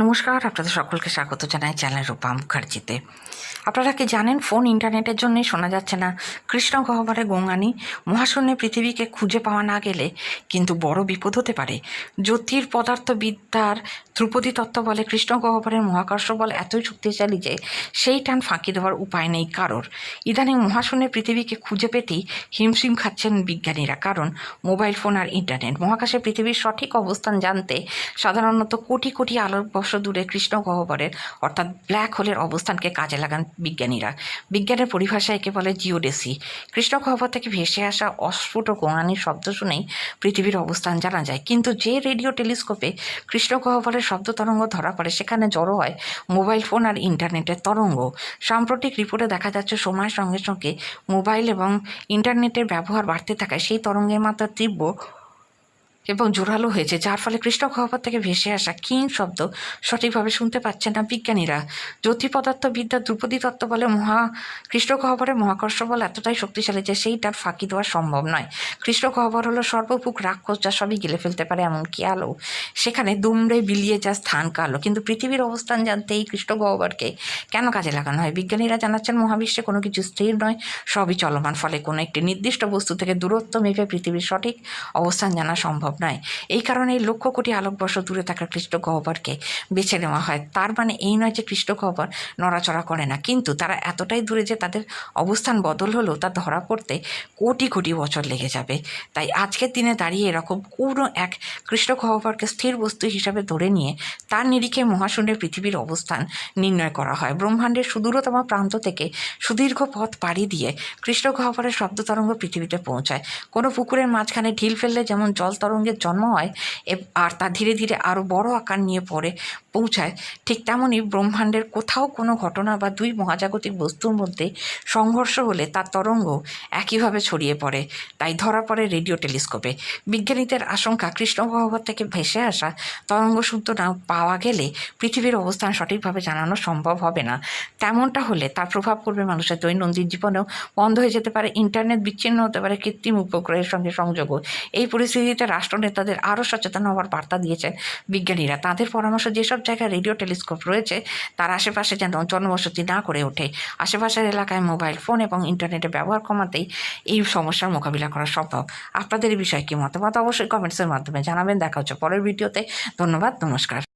নমস্কার, আপনাদের সকলকে স্বাগত জানাই চ্যানেল রূপা মুখার্জিতে। আপনারা কি জানেন, ফোন ইন্টারনেটের জন্যই শোনা যাচ্ছে না। কৃষ্ণ গহ্বরে গঙ্গানি, মহাশূন্যে পৃথিবীকে খুঁজে পাওয়া না গেলে কিন্তু বড় বিপদ হতে পারে। জ্যোতির পদার্থবিদ্যার ধ্রুপদী তত্ত্ব বলে কৃষ্ণ গহ্বরের মহাকর্ষ বল এতই শক্তিশালী যে সেই টান ফাঁকি দেওয়ার উপায় নেই কারোর। ইদানিং মহাশূন্যে পৃথিবীকে খুঁজে পেতেই হিমশিম খাচ্ছেন বিজ্ঞানীরা। কারণ মোবাইল ফোন আর ইন্টারনেট, মহাকাশে পৃথিবীর সঠিক অবস্থান জানতে সাধারণত কোটি কোটি আলোকবর্ষ দূরে কৃষ্ণ গহ্বরের, অর্থাৎ ব্ল্যাক হোলের অবস্থানকে কাজে লাগান বিজ্ঞানীরা। বিজ্ঞানের পরিভাষায় একে বলে জিওডেসি। কৃষ্ণ গহ্বর থেকে ভেসে আসা অস্ফুট গোঙানির শব্দ শুনেই পৃথিবীর অবস্থান জানা যায়। কিন্তু যে রেডিও টেলিস্কোপে কৃষ্ণ গহ্বরের শব্দ তরঙ্গ ধরা পড়ে, সেখানে জড়ো হয় মোবাইল ফোন আর ইন্টারনেটের তরঙ্গ। সাম্প্রতিক রিপোর্টে দেখা যাচ্ছে, সময়ের সঙ্গে সঙ্গে মোবাইল এবং ইন্টারনেটের ব্যবহার বাড়তে থাকায় সেই তরঙ্গের মাত্রা তীব্র এবং জোরালো হয়েছে, যার ফলে কৃষ্ণ গহ্বর থেকে ভেসে আসা ক্ষীণ শব্দ সঠিকভাবে শুনতে পাচ্ছেন না বিজ্ঞানীরা। জ্যোতি পদার্থবিদ্যা ধ্রুপদী তত্ত্ব বলে মহা কৃষ্ণ গহ্বরে মহাকর্ষ বল এতটাই শক্তিশালী যে সেইটার ফাঁকি দেওয়া সম্ভব নয়। কৃষ্ণ গহ্বর হলো সর্বপুক রাক্ষস যা সবই গিলে ফেলতে পারে এমনকি আলো। সেখানে দুমড়ে বিলিয়ে যা স্থান কালো। কিন্তু পৃথিবীর অবস্থান জানতে এই কৃষ্ণ গহ্বরকে কেন কাজে লাগানো হয়? বিজ্ঞানীরা জানাচ্ছেন, মহাবিশ্বে কোনো কিছু স্থির নয়, সবই চলমান। ফলে কোনো একটি নির্দিষ্ট বস্তু থেকে দূরত্ব মেপে পৃথিবীর সঠিক অবস্থান জানা সম্ভব নয়। এই কারণে লক্ষ কোটি আলোকবর্ষ দূরে থাকা কৃষ্ণ গহ্বরকে বেছে নেওয়া হয়। তার মানে এই নয় যে কৃষ্ণ গহ্বর নড়াচড়া করে না। কিন্তু তারা এতটাই দূরে যে তাদের অবস্থান বদল হলেও তা ধরা পড়তে কোটি কোটি বছর লেগে যাবে। তাই আজকের দিনে দাঁড়িয়ে এরকম কোনো এক কৃষ্ণ গহ্বরকে স্থির বস্তু হিসাবে ধরে নিয়ে তার নিরিখে মহাশূন্যের পৃথিবীর অবস্থান নির্ণয় করা হয়। ব্রহ্মাণ্ডের সুদূরতম প্রান্ত থেকে সুদীর্ঘ পথ পাড়ি দিয়ে কৃষ্ণ গহ্বরের শব্দ তরঙ্গ পৃথিবীতে পৌঁছায়। কোনো পুকুরের মাঝখানে ঢিল ফেললে যেমন জল তরঙ্গের জন্ম হয় আর তা ধীরে ধীরে আরও বড় আকার নিয়ে পড়ে, পৌঁছায়। ঠিক তেমনই ব্রহ্মাণ্ডের কোথাও কোনো ঘটনা বা দুই মহাজাগতিক বস্তুর মধ্যে সংঘর্ষ হলে তার তরঙ্গ একইভাবে ছড়িয়ে পড়ে। তাই ধরা পড়ে রেডিও টেলিস্কোপে। বিজ্ঞানীদের আশঙ্কা, কৃষ্ণ গহ্বর থেকে ভেসে আসা তরঙ্গ সূত্র না পাওয়া গেলে পৃথিবীর অবস্থান সঠিকভাবে জানানো সম্ভব হবে না। তেমনটা হলে তার প্রভাব পড়বে মানুষের দৈনন্দিন জীবনেও। বন্ধ হয়ে যেতে পারে ইন্টারনেট, বিচ্ছিন্ন হতে পারে কৃত্রিম উপগ্রহের সঙ্গে সংযোগও। এই পরিস্থিতিতে রাষ্ট্রনেতাদের আরও সচেতন হওয়ার বার্তা দিয়েছেন বিজ্ঞানীরা। তাদের পরামর্শ, যেসব জায়গায় রেডিও টেলিস্কোপ রয়েছে, তার আশেপাশে যেন জনবসতি না করে ওঠে। আশেপাশের এলাকায় মোবাইল ফোন এবং ইন্টারনেটের ব্যবহার কমাতেই এই সমস্যার মোকাবিলা করা সম্ভব। আপনাদের এই বিষয়ে কি মতামত? অবশ্যই কমেন্টসের মাধ্যমে জানাবেন। দেখা হচ্ছে পরের ভিডিওতে। ধন্যবাদ, নমস্কার।